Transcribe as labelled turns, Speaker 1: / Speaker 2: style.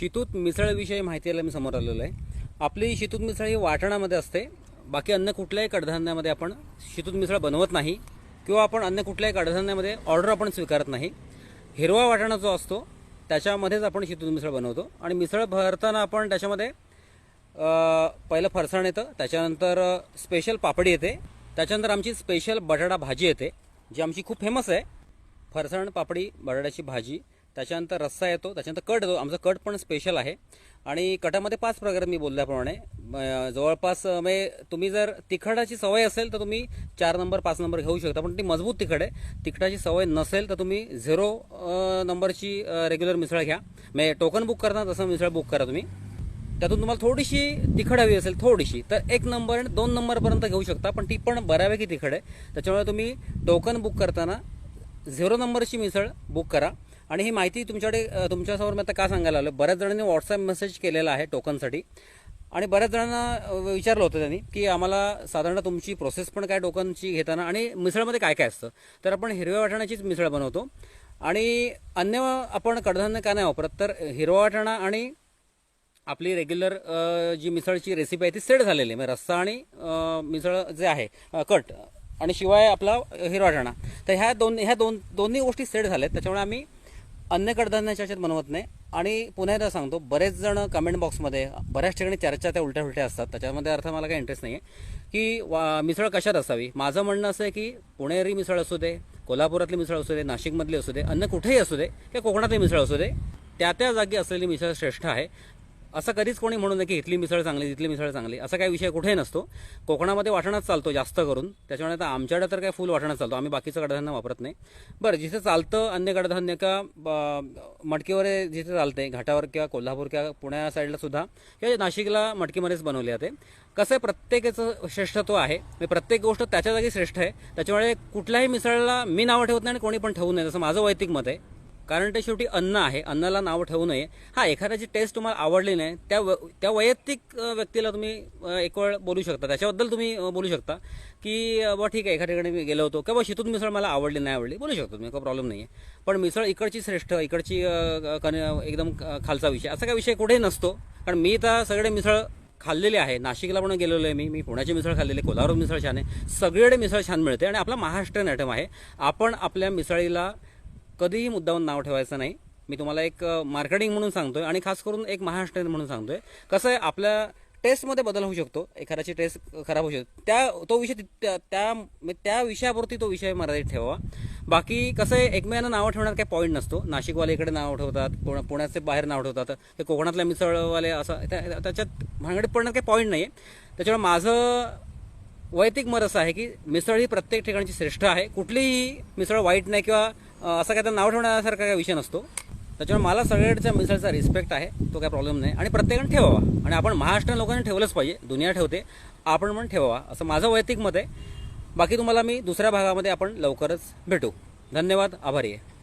Speaker 1: शितूत मिसळविषयी माहिती यायला मी समोर आलेलो आहे. आपली शितूत मिसळ ही वाटणामध्ये असते. बाकी अन्य कुठल्याही कडधान्यामध्ये आपण शितूत मिसळ बनवत नाही किंवा आपण अन्य कुठल्याही कडधान्यामध्ये ऑर्डर आपण स्वीकारत नाही. हिरवा वाटाणा जो असतो त्याच्यामध्येच आपण शितूत मिसळ बनवतो. आणि मिसळ भरताना आपण त्याच्यामध्ये पहिलं फरसाण येतं त्याच्यानंतर स्पेशल पापडी येते. त्याच्यानंतर आमची स्पेशल बटाटा भाजी येते जी आमची खूप फेमस आहे. फरसाण पापडी बटाट्याची भाजी त्याच्यानंतर रस्सा येतो त्याच्यानंतर कट येतो. आमचं कट पण स्पेशल आहे. आणि कटामध्ये पाच प्रकार मी बोलल्याप्रमाणे जवळपास म्हणजे तुम्ही जर तिखटाची सवय असेल तर तुम्ही चार नंबर पाच नंबर घेऊ शकता. पण ती मजबूत तिखट आहे. तिखटाची सवय नसेल तर तुम्ही झिरो नंबरची रेग्युलर मिसळ घ्या. म्हणजे टोकन बुक करताना तसं मिसळ बुक करा तुम्ही. त्यातून तुम्हाला थोडीशी तिखट हवी असेल थोडीशी तर एक नंबर आणि दोन नंबरपर्यंत घेऊ शकता. पण ती पण बऱ्यापैकी तिखट आहे. त्याच्यामुळे तुम्ही टोकन बुक करताना झिरो नंबरची मिसळ बुक करा. आणि ही माहिती तुमच्याकडे तुमच्यासमोर मी आता का सांगायला आलो? बऱ्याच जणांनी व्हॉट्सअप मेसेज केलेला आहे टोकनसाठी. आणि बऱ्याच जणांना विचारलं होतं त्यांनी की आम्हाला साधारण तुमची प्रोसेस पण काय टोकनची घेताना आणि मिसळमध्ये काय काय असतं? तर आपण हिरव्या वाटाण्याचीच मिसळ बनवतो. आणि अन्य आपण कडधान्य का नाही वापरत तर हिरवा वाटाणा आणि आपली रेग्युलर जी मिसळची रेसिपी आहे ती सेट झालेली आहे. म्हणजे रस्सा आणि मिसळ जे आहे कट आणि शिवाय आपला हिरवा वाटाणा. तर ह्या दोन ह्या दोन दोन्ही गोष्टी सेट आहेत त्याच्यामुळे आम्ही अन्य कडधान्याच्या ह्याच्यात बनवत नाही. आणि पुन्हा एकदा सांगतो बरेच जण कमेंट बॉक्समध्ये बऱ्याच ठिकाणी चर्चा त्या उलट्या उलट्या असतात. त्याच्यामध्ये अर्थ मला काही इंटरेस्ट नाही आहे की वा मिसळ कशात असावी? माझं म्हणणं असं आहे की पुणेरी मिसळ असू दे कोल्हापुरातली मिसळ असू दे नाशिकमधली असू दे अन्य कुठेही असू दे किंवा कोकणातली मिसळ असू दे त्या त्या जागी असलेली मिसळ श्रेष्ठ आहे. असं कधीच कोणी म्हणू नये की इथली मिसळ चांगली तिथली मिसळ चांगली. असा काही विषय कुठेही नसतो. कोकणामध्ये वाटणंच चालतो जास्त करून. त्याच्यामुळे आता आमच्याकडे तर काय फुल वाटणं चालतो. आम्ही बाकीचं कडधान्य वापरत नाही. बरं जिथे चालतं अन्य कडधान्य का ब- मटकीवर जिथे चालते घाटावर किंवा कोल्हापूर किंवा पुण्या साईडला सुद्धा किंवा नाशिकला मटकीमध्येच बनवले जाते. कसं आहे प्रत्येकाचं श्रेष्ठत्व आहे. म्हणजे प्रत्येक गोष्ट त्याच्या जागी श्रेष्ठ आहे. त्याच्यामुळे कुठल्याही मिसळला मी नावं ठेवत नाही आणि कोणी पण ठेवू नये. जसं माझं वैयक्तिक मत आहे. कारण ते शेवटी अन्न आहे. अन्नाला नाव ठेवू नये. हा एखाद्याची टेस्ट तुम्हाला आवडली नाही त्या व- त्या वैयक्तिक व्यक्तीला तुम्ही एक वेळ बोलू शकता. त्याच्याबद्दल तुम्ही बोलू शकता. की बा ठीक आहे एका ठिकाणी मी गेलो होतो. किंवा शितून मिसळ मला आवडली नाही आवडली बोलू शकतो तुम्ही काही प्रॉब्लेम नाही आहे पण मिसळ इकडची श्रेष्ठ इकडची कन एकदम खालचा विषय असा काही विषय कुठेही नसतो. कारण मी तर सगळे मिसळ खाल्लेली आहे. नाशिकला पण गेलेलो आहे मी. मी पुण्याची मिसळ खाल्लेली आहे कोल्हापूर मिसळ छान आहे. सगळीकडे मिसळ छान मिळते. आणि आपला महाराष्ट्रीयन आयटम आहे. आपण आपल्या मिसळीला कधीही मुद्दाहून नाव ठेवायचं नाही. मी तुम्हाला एक मार्केटिंग म्हणून सांगतोय आणि खास करून एक महाराष्ट्रीयन म्हणून सांगतोय. कसं आहे आपल्या टेस्टमध्ये बदल होऊ शकतो. एखाद्याची टेस्ट खराब होऊ शकतो. त्या तो विषय त्या त्या त्या विषयापुरती तो विषय मर्यादित ठेवा बाकी कसं आहे एकमेकांना नावं ठेवण्यात काही पॉईंट नसतो. नाशिकवाले इकडे नाव ठेवतात पुण्या- पुण्याचे बाहेर नाव ठेवतात. ते कोकणातल्या मिसळवाले असं त्या- त्याच्यात भानगडीत पडण्यात काही पॉईंट नाही आहे त्याच्यामुळे माझं वैयक्तिक मत असं आहे की मिसळ ही प्रत्येक ठिकाणची श्रेष्ठ आहे. कुठलीही मिसळ वाईट नाही किंवा असं काय तर नाव ठेवण्यासारखा काही विषय नसतो. त्याच्यामुळे मला सगळ्याच्या मिसळचा रिस्पेक्ट आहे तो काय प्रॉब्लेम नाही. आणि प्रत्येकाने ठेवावा. आणि आपण महाराष्ट्रीयन लोकांनी ठेवलंच पाहिजे. दुनिया ठेवते. आपण पण ठेवावा. असं माझं वैयक्तिक मत आहे. बाकी तुम्हाला मी दुसऱ्या भागामध्ये आपण लवकरच भेटू. धन्यवाद. आभारी आहे.